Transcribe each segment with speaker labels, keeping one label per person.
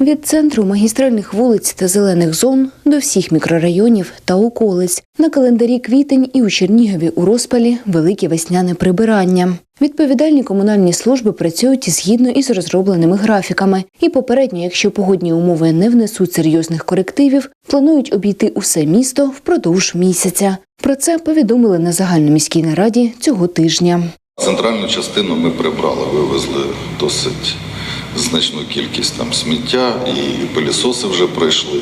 Speaker 1: Від центру магістральних вулиць та зелених зон до всіх мікрорайонів та околиць. На календарі квітень і у Чернігові у розпалі велике весняне прибирання. Відповідальні комунальні служби працюють згідно із розробленими графіками. І попередньо, якщо погодні умови не внесуть серйозних корективів, планують обійти усе місто впродовж місяця. Про це повідомили на загальноміській нараді цього тижня.
Speaker 2: Центральну частину ми прибрали, вивезли досить значну кількість там сміття і пилісоси вже прийшли.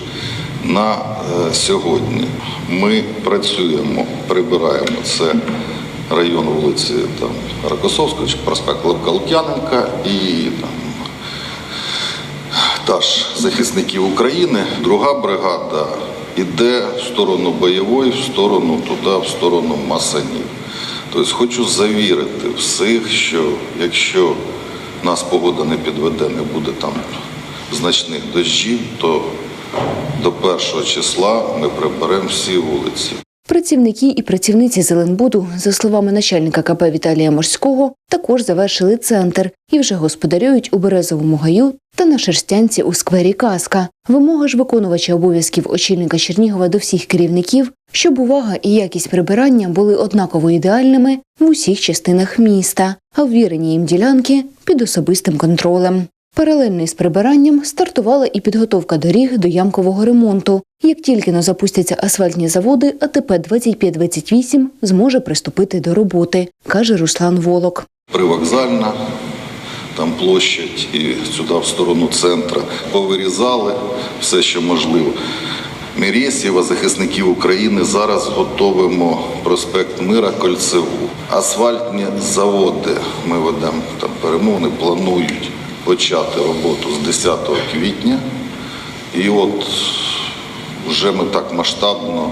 Speaker 2: На е, сьогодні ми працюємо, прибираємо це район вулиці там, Рокосовського, чи проспект Левка Лук'яненка і там, та ж захисників України. Друга бригада йде в сторону бойової, в сторону туди, в сторону Масанів. Тобто хочу завірити всіх, що якщо нас погода не підведе, не буде там значних дощів, то до першого числа ми приберемо всі вулиці.
Speaker 1: Працівники і працівниці Зеленбуду, за словами начальника КП Віталія Морського, також завершили центр і вже господарюють у Березовому гаю та на Шерстянці у сквері Каска. Вимога ж виконувача обов'язків очільника Чернігова до всіх керівників, щоб увага і якість прибирання були однаково ідеальними в усіх частинах міста, а ввірені їм ділянки під особистим контролем. Паралельно із прибиранням стартувала і підготовка доріг до ямкового ремонту. Як тільки но запустяться асфальтні заводи, АТП 2528 зможе приступити до роботи, каже Руслан Волок.
Speaker 2: Привокзальна, там площадь і сюди в сторону центру. Повирізали все, що можливо. Мірєсєва, захисників України, зараз готуємо проспект Мира Кольцеву. Асфальтні заводи ми ведемо там перемовини, планують почати роботу з 10 квітня. І от вже ми так масштабно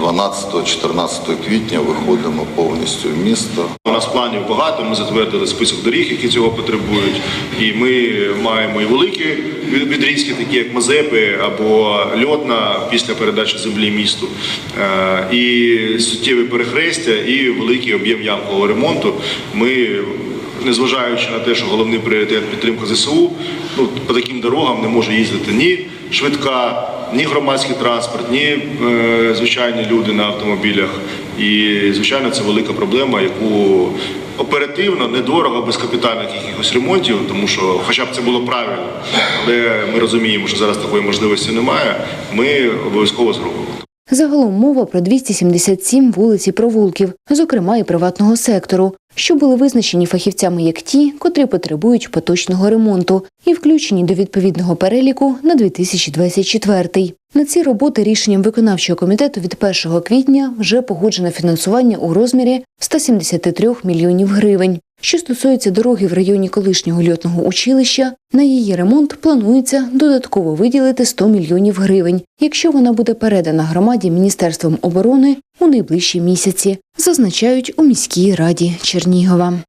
Speaker 2: 12-14 квітня виходимо повністю в місто.
Speaker 3: У нас планів багато. Ми затвердили список доріг, які цього потребують. І ми маємо і великі відрізки, такі як Мазепи або Льотна після передачі землі місту, Е, і суттєві перехрестя, і великий об'єм ямкового ремонту. Ми Незважаючи на те, що головний пріоритет підтримка ЗСУ, ну по таким дорогам не може їздити ні швидка, ні громадський транспорт, ні е, звичайні люди на автомобілях. І звичайно, це велика проблема, яку оперативно, недорого, без капітальних якихось ремонтів, тому що, хоча б це було правильно, але ми розуміємо, що зараз такої можливості немає. Ми обов'язково зробимо.
Speaker 1: Загалом мова про 277 вулиць і провулків, зокрема і приватного сектору, що були визначені фахівцями як ті, котрі потребують поточного ремонту, і включені до відповідного переліку на 2024. На ці роботи рішенням виконавчого комітету від 1 квітня вже погоджено фінансування у розмірі 173 мільйонів гривень. Що стосується дороги в районі колишнього льотного училища, на її ремонт планується додатково виділити 100 мільйонів гривень, якщо вона буде передана громаді Міністерством оборони у найближчі місяці, зазначають у міській раді Чернігова.